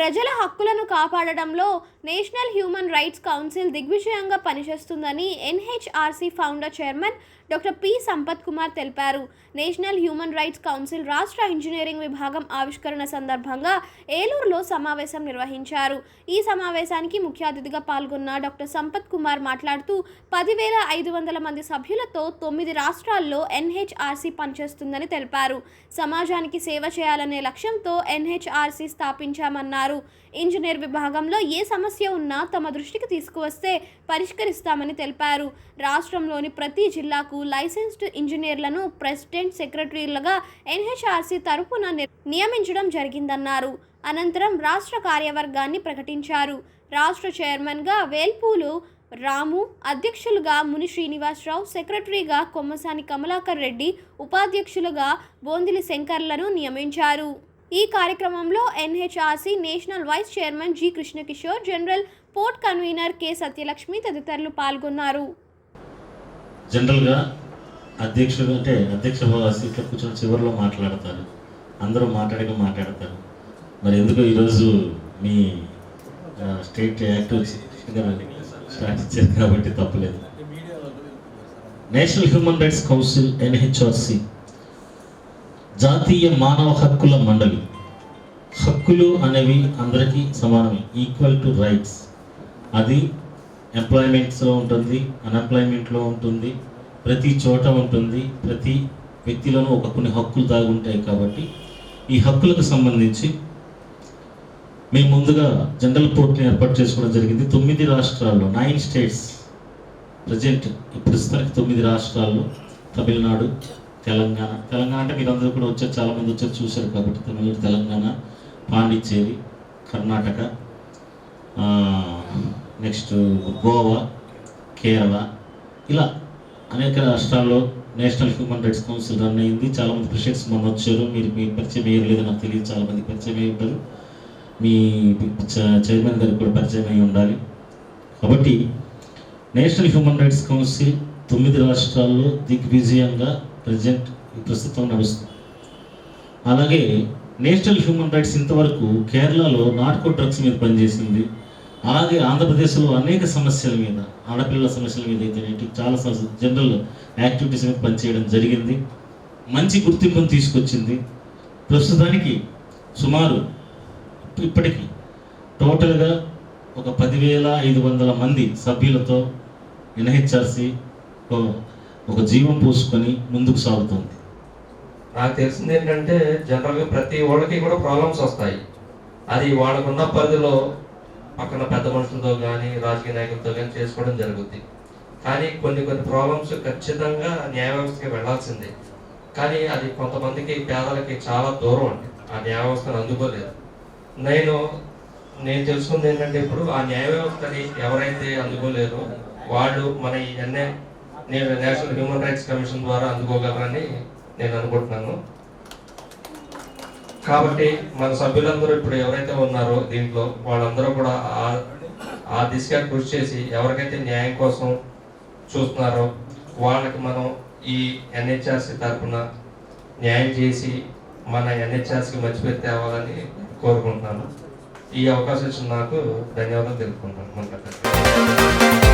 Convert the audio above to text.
ప్రజల హక్కులను కాపాడడంలో నేషనల్ హ్యూమన్ రైట్స్ కౌన్సిల్ దిగ్విజయంగా పనిచేస్తుందని NHRC founder chairman doctor P. Sampath Kumar తెలిపారు. నేషనల్ హ్యూమన్ రైట్స్ కౌన్సిల్ రాష్ట్ర ఇంజనీరింగ్ విభాగం ఆవిష్కరణ సందర్భంగా ఏలూరులో సమావేశం నిర్వహించారు. ఈ సమావేశానికి ముఖ్య అతిథిగా పాల్గొన్న డాక్టర్ సంపత్ కుమార్ మాట్లాడుతూ పదివేల ఐదు వందల మంది సభ్యులతో తొమ్మిది రాష్ట్రాల్లో ఎన్హెచ్ఆర్సీ పనిచేస్తుందని తెలిపారు. సమాజానికి సేవ చేయాలనే లక్ష్యంతో ఎన్హెచ్ఆర్సీ స్థాపించామన్నారు. ఇంజనీర్ విభాగంలో ఏ సమస్య ఉన్నా తమ దృష్టికి తీసుకువస్తే పరిష్కరిస్తామని తెలిపారు. రాష్ట్రంలోని ప్రతి జిల్లాకు లైసెన్స్డ్ ఇంజనీర్లను ప్రెసిడెంట్ సెక్రటరీలుగా ఎన్హెచ్ఆర్సీ తరపున ని- నియమించడం జరిగిందన్నారు. అనంతరం రాష్ట్ర కార్యవర్గాన్ని ప్రకటించారు. రాష్ట్ర చైర్మన్గా వేల్పూలు రాము అధ్యక్షులుగా ముని శ్రీనివాసరావు సెక్రటరీగా కొమ్మసాని కమలాకర్ రెడ్డి ఉపాధ్యక్షులుగా బోందిలి శంకర్లను నియమించారు. ఈ కార్యక్రమంలో NHRC national vice chairman G Krishnakishore general port convenor K Satyalakshmi తదితరులు పాల్గొన్నారు. జనరల్గా అధ్యక్షుడు అంటే అధ్యక్ష సీట్లో కూర్చొని చివరిలో మాట్లాడతారు. అందరూ మాట్లాడక మాట్లాడతారు. మరి ఎందుకో ఈరోజు మీ స్టేట్ యాక్టివ్ స్టార్ట్ ఇచ్చారు కాబట్టి తప్పలేదు. National human rights council NHRC జాతీయ మానవ హక్కుల మండలి. హక్కులు అనేవి అందరికీ సమానమే ఈక్వల్ టు రైట్స్. అది ఎంప్లాయ్మెంట్స్లో ఉంటుంది అన్ఎంప్లాయ్మెంట్లో ఉంటుంది ప్రతి చోట ఉంటుంది ప్రతి వ్యక్తిలోనూ ఒక కొన్ని హక్కులు దాగుంటాయి కాబట్టి ఈ హక్కులకు సంబంధించి మేము ముందుగా జనరల్ పోర్ట్ని ఏర్పాటు చేసుకోవడం జరిగింది. తొమ్మిది రాష్ట్రాల్లో నైన్ స్టేట్స్ ప్రజెంట్ ప్రస్తుతానికి తొమ్మిది రాష్ట్రాల్లో. తమిళనాడు తెలంగాణ. తెలంగాణ అంటే మీరందరూ కూడా వచ్చారు చాలామంది వచ్చారు చూశారు కాబట్టి తమిళనాడు తెలంగాణ పాండిచ్చేరి కర్ణాటక నెక్స్ట్ గోవా కేరళ ఇలా అనేక రాష్ట్రాల్లో national human rights council run అయింది. చాలామంది క్రిషియన్స్ మొన్న వచ్చారు. మీరు మీ పరిచయం అయ్యారు లేదో నాకు తెలియదు. చాలామంది పరిచయం అయ్యి ఉంటారు. మీ చ- చైర్మన్ గారికి కూడా పరిచయం అయి ఉండాలి. కాబట్టి నేషనల్ హ్యూమన్ రైట్స్ కౌన్సిల్ తొమ్మిది రాష్ట్రాల్లో దిగ్విజయంగా ప్రజెంట్ ప్రస్తుతం నడుస్తుంది. అలాగే నేషనల్ హ్యూమన్ రైట్స్ ఇంతవరకు కేరళలో నార్కో డ్రగ్స్ మీద పనిచేసింది. అలాగే ఆంధ్రప్రదేశ్లో అనేక సమస్యల మీద ఆడపిల్లల సమస్యల మీద అయితే చాలా సమస్య జనరల్ యాక్టివిటీస్ మీద పనిచేయడం జరిగింది. మంచి గుర్తింపును తీసుకొచ్చింది. ప్రస్తుతానికి సుమారు ఇప్పటికీ టోటల్గా ఒక పదివేల ఐదు వందల మంది సభ్యులతో ఎన్హెచ్ఆర్సి ఒక జీవం పోసుకొని ముందుకు సాగుతుంది. నాకు తెలిసింది ఏంటంటే జనరల్గా ప్రతి వాళ్ళకి కూడా ప్రాబ్లమ్స్ వస్తాయి. అది వాళ్ళకున్న పరిధిలో పక్కన పెద్ద మనుషులతో కానీ రాజకీయ నాయకులతో కానీ చేసుకోవడం జరుగుద్ది. కానీ కొన్ని కొన్ని ప్రాబ్లమ్స్ ఖచ్చితంగా న్యాయ వ్యవస్థకి వెళ్ళాల్సిందే కానీ అది కొంతమందికి పేదలకి చాలా దూరం అండి. ఆ న్యాయ వ్యవస్థను అందుకోలేదు. నేను నేను తెలుసుకుంది ఏంటంటే ఇప్పుడు ఆ న్యాయ వ్యవస్థని ఎవరైతే అందుకోలేరో వాళ్ళు మన ఈ ఎన్ఏ నేను నేషనల్ హ్యూమన్ రైట్స్ కమిషన్ ద్వారా అందుకోగలరని నేను అనుకుంటున్నాను. కాబట్టి మన సభ్యులందరూ ఇప్పుడు ఎవరైతే ఉన్నారో దీంట్లో వాళ్ళందరూ కూడా ఆ- దిశగా కృషి చేసి ఎవరికైతే న్యాయం కోసం చూస్తున్నారో వాళ్ళకి మనం ఈ ఎన్హెచ్ఆర్సీ తరఫున న్యాయం చేసి మన ఎన్హెచ్ఆర్సీకి మంచి పేరు తేవాలని కోరుకుంటున్నాను. ఈ అవకాశం ఇచ్చిన నాకు ధన్యవాదాలు తెలుపుకుంటాను మన